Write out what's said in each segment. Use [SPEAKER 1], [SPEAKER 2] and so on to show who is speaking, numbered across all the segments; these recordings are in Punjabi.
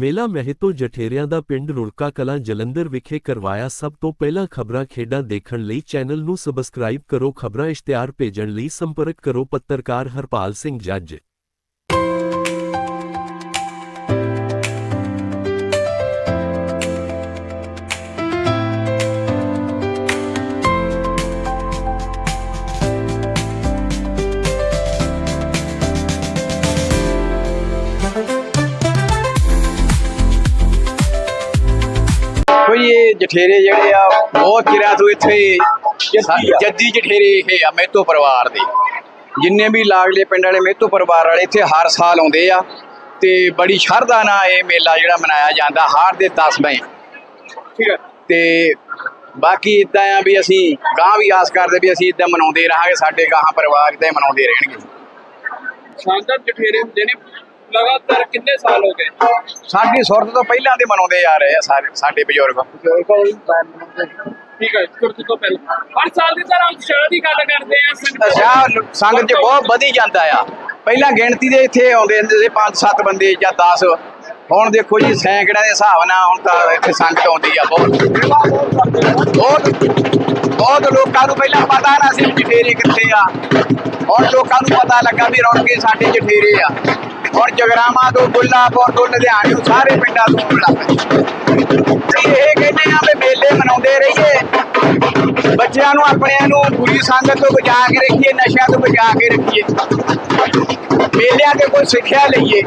[SPEAKER 1] ਮੇਲਾ ਮਹਿਤੋ ਜਠੇਰਿਆਂ ਦਾ ਪਿੰਡ ਰੁੜਕਾ ਕਲਾਂ ਜਲੰਧਰ ਵਿਖੇ ਕਰਵਾਇਆ ਸਭ ਤੋਂ ਪਹਿਲਾਂ ਖਬਰਾਂ ਖੇਡਾਂ ਦੇਖਣ ਲਈ ਚੈਨਲ ਨੂੰ ਸਬਸਕ੍ਰਾਈਬ ਕਰੋ, ਖਬਰਾਂ ਇਸ਼ਤਿਹਾਰ ਭੇਜਣ ਲਈ ਸੰਪਰਕ ਕਰੋ, ਪੱਤਰਕਾਰ ਹਰਪਾਲ ਸਿੰਘ ਜੱਜ।
[SPEAKER 2] ਇਹ ਜਠੇਰੇ ਜਿਹੜੇ ਆ ਬਹੁਤ ਚਿਰਾਂ ਤੋਂ ਇੱਥੇ ਜੱਦੀ ਜਠੇਰੇ ਇਹ ਆ ਮਹਿਤੋ ਪਰਿਵਾਰ ਦੇ। ਜਿੰਨੇ ਵੀ ਲਾਗਲੇ ਪਿੰਡ ਵਾਲੇ ਮਹਿਤੋ ਪਰਿਵਾਰ ਵਾਲੇ ਇੱਥੇ ਹਰ ਸਾਲ ਆਉਂਦੇ ਆ ਤੇ ਬੜੀ ਸ਼ਰਧਾ ਨਾਲ ਇਹ ਮੇਲਾ ਜਿਹੜਾ ਮਨਾਇਆ ਜਾਂਦਾ ਹਾਰ ਦੇ ਤਸਮੇ
[SPEAKER 3] ਠੀਕ ਹੈ
[SPEAKER 2] ਤੇ ਬਾਕੀ ਇਦਾਂ ਆ ਵੀ ਅਸੀਂ ਗਾਂ ਵੀ ਆਸ ਕਰਦੇ ਵੀ ਅਸੀਂ ਇਦਾਂ ਮਨਾਉਂਦੇ ਰਹਾਂਗੇ ਸਾਡੇ ਗਾਹਾਂ ਪਰਿਵਾਰ ਇਦਾਂ ਮਨਾਉਂਦੇ ਰਹਿਣਗੇ।
[SPEAKER 3] ਸ਼ਾਨਦਾਰ ਜਠੇਰੇ ਹੁੰਦੇ ਨੇ। ਲਗਾਤਾਰ ਕਿੰਨੇ ਸਾਲ ਹੋ ਗਏ?
[SPEAKER 2] ਸਾਡੀ ਸੁਰਤ ਤੋਂ ਪਹਿਲਾਂ ਦੇ ਮਨਾਉਂਦੇ ਆ ਰਹੇ ਆ ਸਾਰੇ ਸਾਡੇ ਬਜ਼ੁਰਗ।
[SPEAKER 3] ਠੀਕ ਹੈ ਸੁਰਤ ਤੋਂ ਪਹਿਲਾਂ। ਹਰ ਸਾਲ ਦੀ ਤਰ੍ਹਾਂ ਉਤਸ਼ਾਹ ਦੀ ਗੱਲ ਕਰਦੇ ਆ ਸੰਗਤ
[SPEAKER 2] ਅੱਛਾ ਸੰਗਤ ਚ ਬਹੁਤ ਵਧੀ ਜਾਂਦਾ ਆ। ਪਹਿਲਾਂ ਗਿਣਤੀ ਦੇ ਇੱਥੇ ਆਉਂਦੇ ਹੁੰਦੇ ਸੀ 5-7 ਬੰਦੇ ਜਾਂ 10 ਹੁਣ ਦੇਖੋ ਜੀ ਸੈਂਕੜਿਆਂ ਦੇ ਹਿਸਾਬ ਨਾਲ ਹੁਣ ਤਾਂ ਇੱਥੇ ਸੰਗਤ ਆਉਂਦੀ ਆ ਬਹੁਤ। ਬਹੁਤ ਬਹੁਤ ਲੋਕਾਂ ਨੂੰ ਪਹਿਲਾਂ ਪਤਾ ਨਾ ਸੀ ਜਠੇਰੇ ਕਿੱਥੇ ਆ। ਹੁਣ ਲੋਕਾਂ ਨੂੰ ਪਤਾ ਲੱਗਾ ਵੀ ਰੌਣਕੇ ਸਾਡੇ ਜਠੇਰੇ ਆ। ਹੁਣ ਜਗਰਾਮਾ ਤੋਂ ਗੁੱਲਾਪੁਰ ਤੋਂ ਲੁਧਿਆਣੇ ਸਾਰੇ ਪਿੰਡਾਂ ਤੋਂ ਆਉਣ ਲੱਗ ਪਏ ਅਸੀਂ ਆ ਵੀ ਮੇਲੇ ਮਨਾਉਂਦੇ ਰਹੀਏ। ਬੱਚਿਆਂ ਨੂੰ, ਆਪਣਿਆਂ ਨੂੰ ਬੁਰੀ ਸੰਗਤ ਤੋਂ ਬਚਾ ਕੇ ਰੱਖੀਏ, ਨਸ਼ਿਆਂ ਤੋਂ ਬਚਾ ਕੇ ਰੱਖੀਏ। ਮੇਲਿਆਂ ਤੇ ਕੋਈ ਸਿੱਖਿਆ ਲਈਏ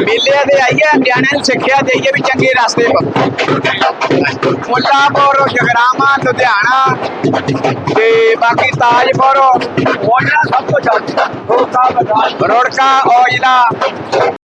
[SPEAKER 2] ਮੇਲਿਆਂ ਦੇ ਆਈਏ, ਨਿਆਣਿਆਂ ਨੂੰ ਸਿੱਖਿਆ ਦੇਈਏ ਵੀ ਚੰਗੇ ਰਸਤੇ ਪਰ ਮੁੱਲਾਪੁਰ ਜਗਰਾਮਾ ਲੁਧਿਆਣਾ ਤੇ ਬਾਕੀ ਤਾਜਪੁਰ ਉਹਨਾਂ ਸਭ ਤੋਂ ਚੱਲਦਾ ਰੋੜਕਾ, ਔਜਲਾ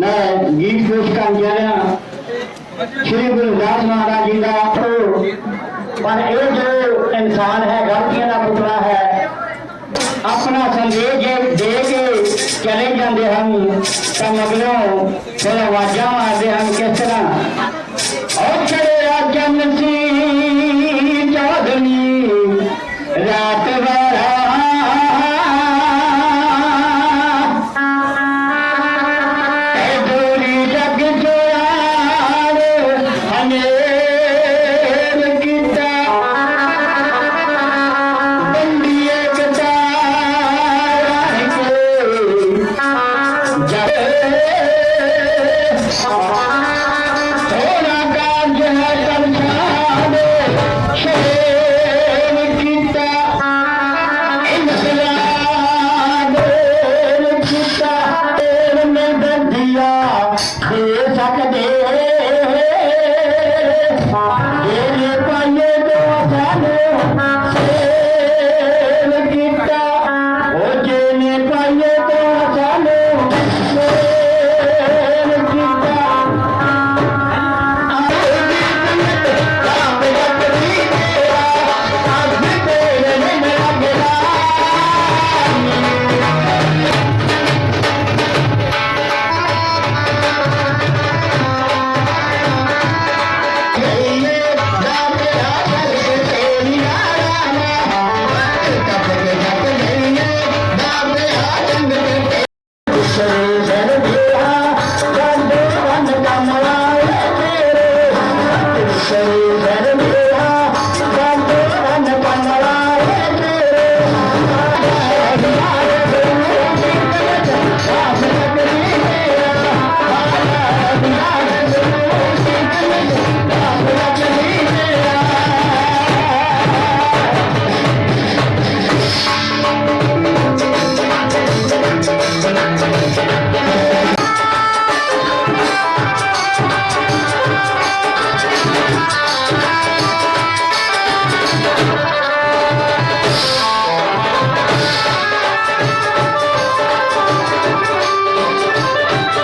[SPEAKER 4] ਮੈਂ ਗੀਤ ਪੇਸ਼ ਕਰਨ ਜਾ ਰਿਹਾ ਸ੍ਰੀ ਗੁਰੂ ਰਾਮ ਮਹਾਰਾਜ ਜੀ ਦਾ ਉਹ, ਪਰ ਇਹ ਜੋ ਇਨਸਾਨ ਹੈ, ਗਲਤੀਆਂ ਦਾ ਪੁਤਲਾ ਹੈ, ਆਪਣਾ ਸੰਦੇਸ਼ ਦੇ ਕੇ ਚਲੇ ਜਾਂਦੇ ਹਨ, ਤਾਂ ਮਗਰੋਂ ਫਿਰ ਆਵਾਜ਼ਾਂ ਮਾਰਦੇ ਹਨ, ਕਿਸ ਤਰ੍ਹਾਂ?